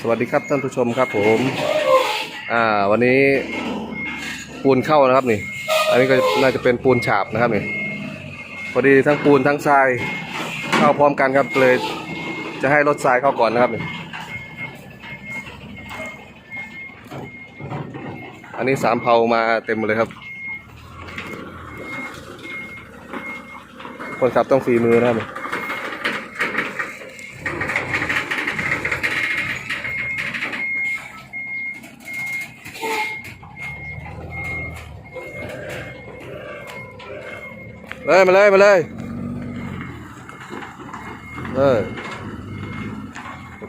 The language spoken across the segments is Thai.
สวัสดีครับท่านผู้ชมครับผมอ่าวันนี้ปูนเข้านะครับนี่ อันนี้ก็น่าจะเป็นปูนฉาบนะครับนี่พอดีทั้งปูนทั้งทรายเข้าพร้อมกันครับเลยจะให้รถทรายเข้าก่อนนะครับนี่อันนี้สามเผามาเต็มเลยครับ คนขับต้องฝีมือนะครับ เลยมาเลยมาเลยเออ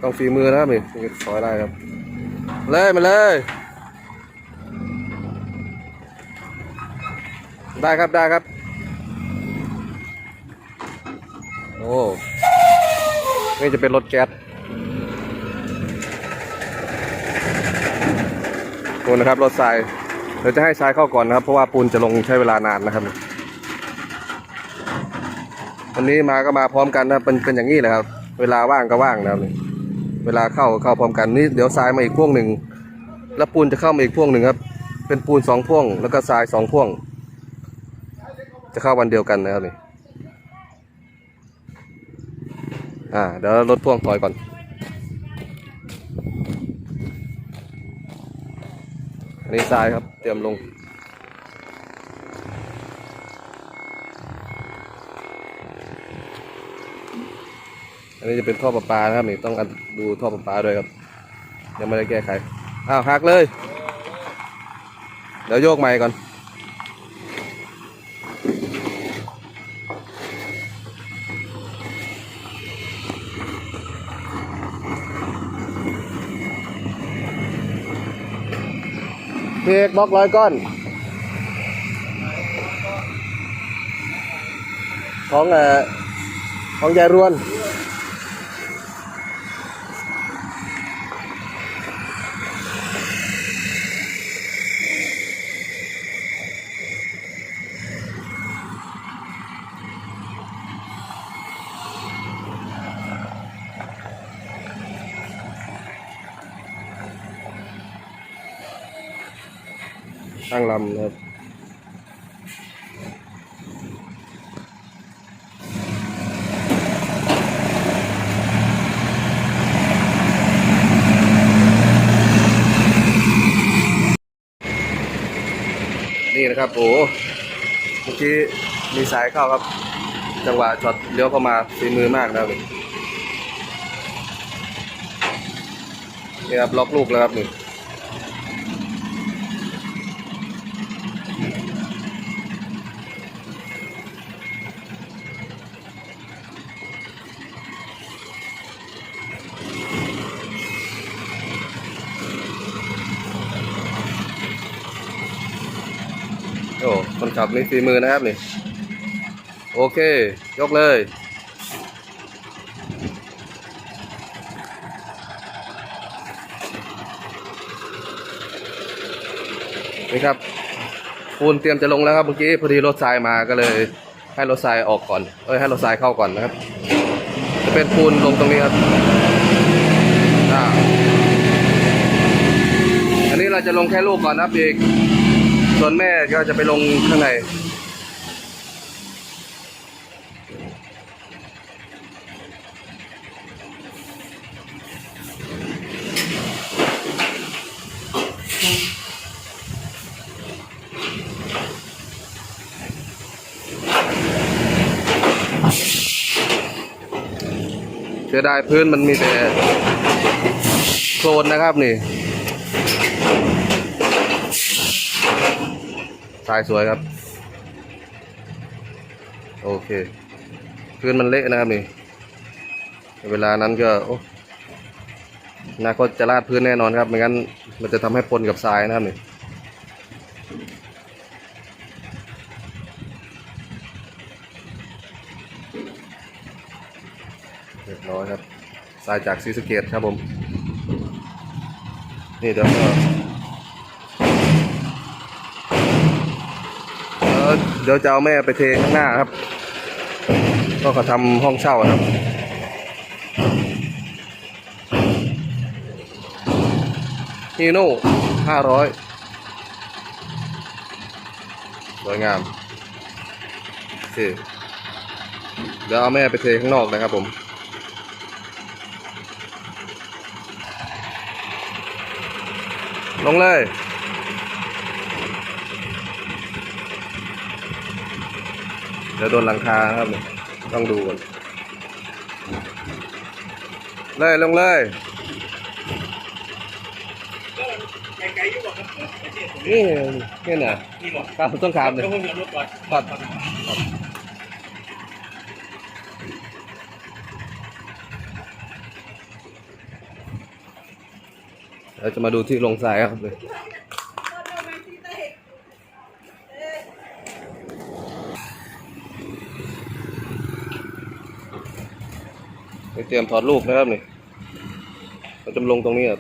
ต้องฝีมือนะครับนี่ซอยได้ครับเลยมาเลย ได้ครับได้ครับ โอ้นี่จะเป็นรถแก๊สปูนนะครับรถทรายเดี๋ยวจะให้ทรายเข้าก่อนนะครับ เพราะว่าปูนจะลงใช้เวลานานนะครับ วันนี้มาก็มาพร้อมกันนะเป็นเป็นอย่างนี้แหละครับ เวลาว่างก็ว่างนะครับนี่เวลาเข้าเข้าพร้อมกันนี่เดี๋ยวทรายมาอีกพ่วงหนึ่งแล้วปูนจะเข้ามาอีกพ่วงหนึ่งครับ เป็นปูนสองพ่วง แล้วก็ทรายสองพ่วง จะเข้าวันเดียวกันนะครับนี่อ่าเดี๋ยวรถพ่วงถอยก่อนอันนี้ทรายครับเตรียมลง นนี้จะเป็นท่อประปานะครับนี่ต้องดูท่อประปาด้วยครับ ยังไม่ได้แก้ไข อ้าวหักเลย เดี๋ยวโยกใหม่ก่อนเพีกบล็อกร้อยก้อนของเอ่อของยายรวน ตั้งลำนะครับนี่นะครับโอ้เมื่อกี้มีสายเข้าครับ จังหวะช็อตเลี้ยวเข้ามาฝีมือมากนะครับนี่ครับล็อกลูกแล้วครับนี่ โอ้คนขับนี่ฝีมือนะครับนี่ โอเค ยกเลย นี่ครับปูนเตรียมจะลงแล้วครับเมื่อกี้พอดีรถทรายมาก็เลย ให้รถทรายออกก่อน เอ้ยให้รถทรายเข้าก่อนนะครับ จะเป็นปูนลงตรงนี้ครับอ,อันนี้เราจะลงแค่ลูกก่อนนะครับอีก ส่วนแม่ก็จะไปลงข้างในเสียดายพื้นมันมีแต่โคลนนะครับนี่ ทรายสวยครับ โอเคพื้นมันเละนะครับนี่ เวลานั้นก็โอ้นาคตจะลาดพื้นแน่นอนครับ ไม่งั้นมันจะทำให้ปนกับทรายนะครับนี่เรียบร้อยครับทรายจากซีสเกตครับผม นี่เดี๋ยวก็ เอ่อ เดี๋ยวจะเอาแม่ไปเทข้างหน้าครับ ก็เขาทำห้องเช่าครับฮีโน่ห้าร้อยสวยงามโอเคเดี๋ยวเอาแม่ไปเทข้างนอกนะครับผมลงเลย เดี๋ยวโดนหลังคาครับเนี่ยต้องดูก่อนเลยลงเลยไกลๆอยู่บอกครับนี่นี่น่ะนี่บอกครับต้องขามเลยครับเราจะมาดูที่ลงทรายครับเลย เตรียมถอดลูกนะครับนี่เราจะลงตรงนี้ครับ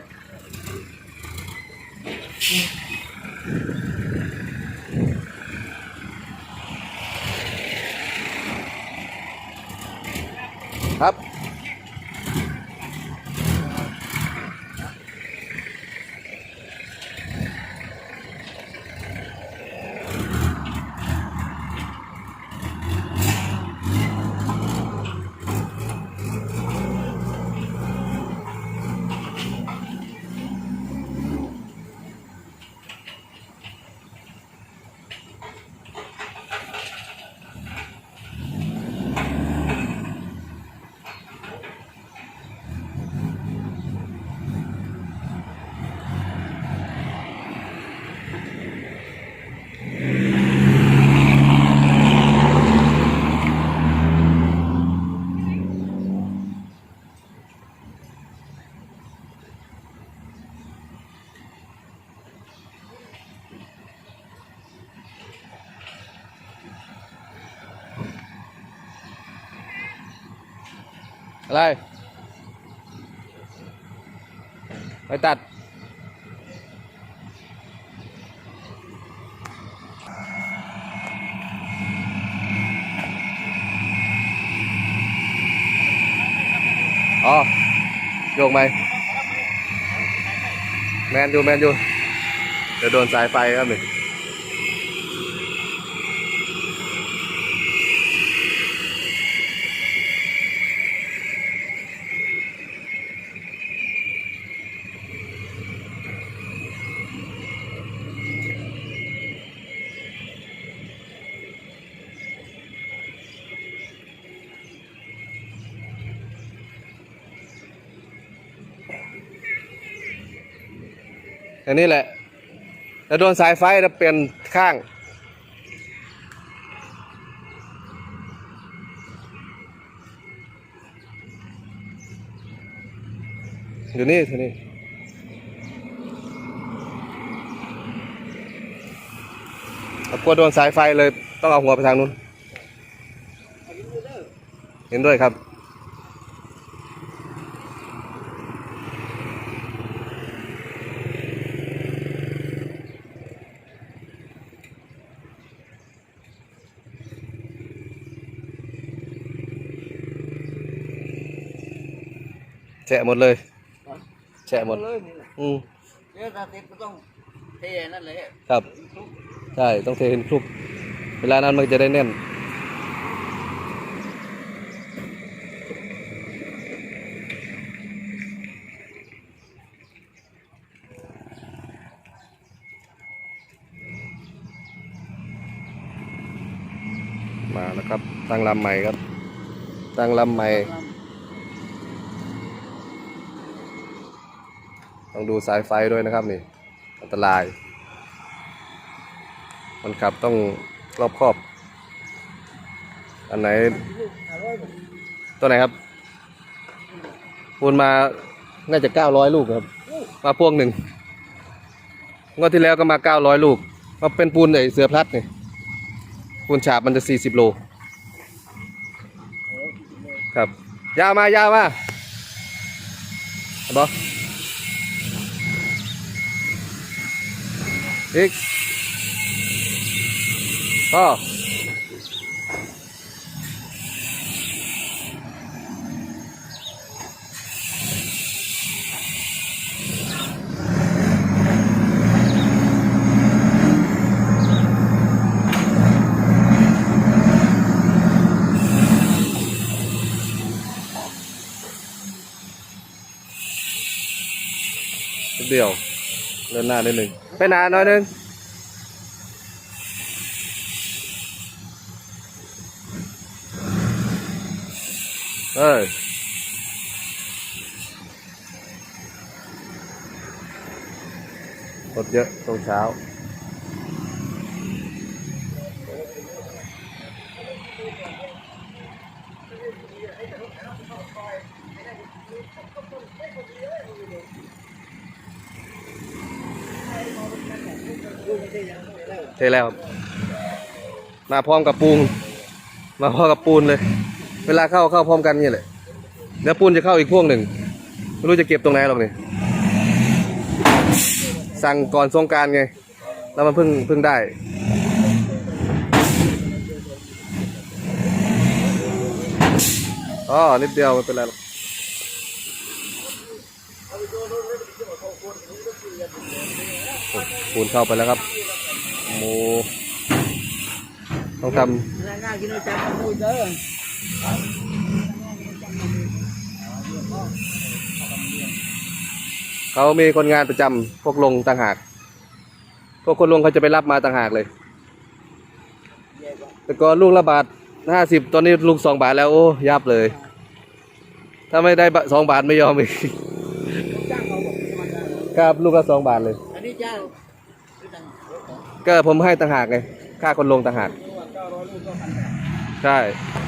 อะไร ไปตัด อ๋อโยกไหมแมนอยู่แมนอยู่เดี๋ยวโดนสายไฟครับหนึ่ง อันนี้แหละ แล้วโดนสายไฟแล้วเปลี่ยนข้าง อยู่นี่ทีนี้กลัวโดนสายไฟเลยต้องเอาหัวไปทางนู้น เห็นด้วยครับ แฉะหมดเลย แฉะหมด เลยนี่ อืม เดี๋ยวถ้าติดก็ต้องเทนั่นเลยครับใช่ต้องเทให้คลุกเวลานั้นมันจะได้แน่นมาแล้วครับตั้งลำใหม่ครับตั้งลำใหม่ ต้องดูสายไฟด้วยนะครับนี่ อันตรายคนขับต้องรอบคอบ อันไหน ตัวไหนครับปูนมาน่าจะเก้าร้อยลูกครับ มาพวงหนึ่งงวดที่แล้วก็มาเก้าร้อยลูก มาเป็นปูนไอเสือพลัดนี่ปูนฉาบมันจะสี่สิบโล ครับ ยาวมายาวมาเอาบอ X. To điều lần nào lên mình. ดียวเดินหน้านิดหนึ่งไปหนาหน่อยหนึงเอ้ยรถเยอะตรงเช้า เทแล้วครับมาพร้อมกับปูนมาพร้อมกับปูนเลย เวลาเข้าเข้าพร้อมกันนี่แหละเดี๋ยวปูนจะเข้าอีกพวงหนึ่งไม่รู้จะเก็บตรงไหนหรอกนี่สั่งก่อนสงการไง แล้วมันเพิ่งเพิ่งได้อ๋อนิดเดียวไม่เป็นไรหรอกโอ้ปูนเข้าไปแล้วครับ โมต้องทำเขามีคนงานประจำพวกลงต่างหาก พวกคนลงเขาจะไปรับมาต่างหากเลย แต่ก่อนลูกละบาทห้าสิบตอนนี้ลูกสองบาทแล้ว โอ้ยับเลย ถ้าไม่ได้สองบาทไม่ยอมอีกครับลูกละสองบาทเลย อันนี้จ้าง ก็ผมให้ต่างหากไงค่าคนลงต่างหากเก้าร้อยลูกก็พันแปดใช่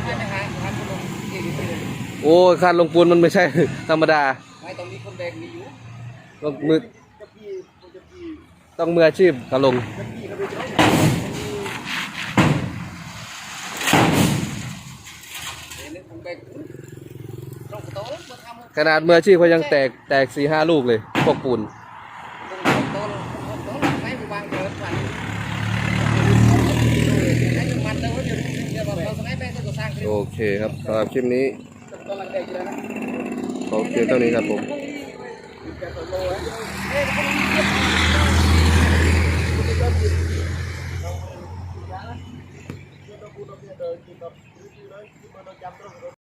ให้นะฮะพันคนลงเองเลยโอ้ค่าลงปูนมันไม่ใช่ ธรรมดาไม่ตรงนี้คนแดงมีอยู่ลงมือจะพี่จะพี่ต้องมืออาชีพเขาลงจะพี่เขาไปเจอเรื่องคนแดงลงโต๊ะมาทำขนาดมืออาชีพเขายังแตกแตกสี่ห้าลูกเลยพวกปูน โอเคครับสำหรับคลิปนี้โอเคเท่านี้ครับผม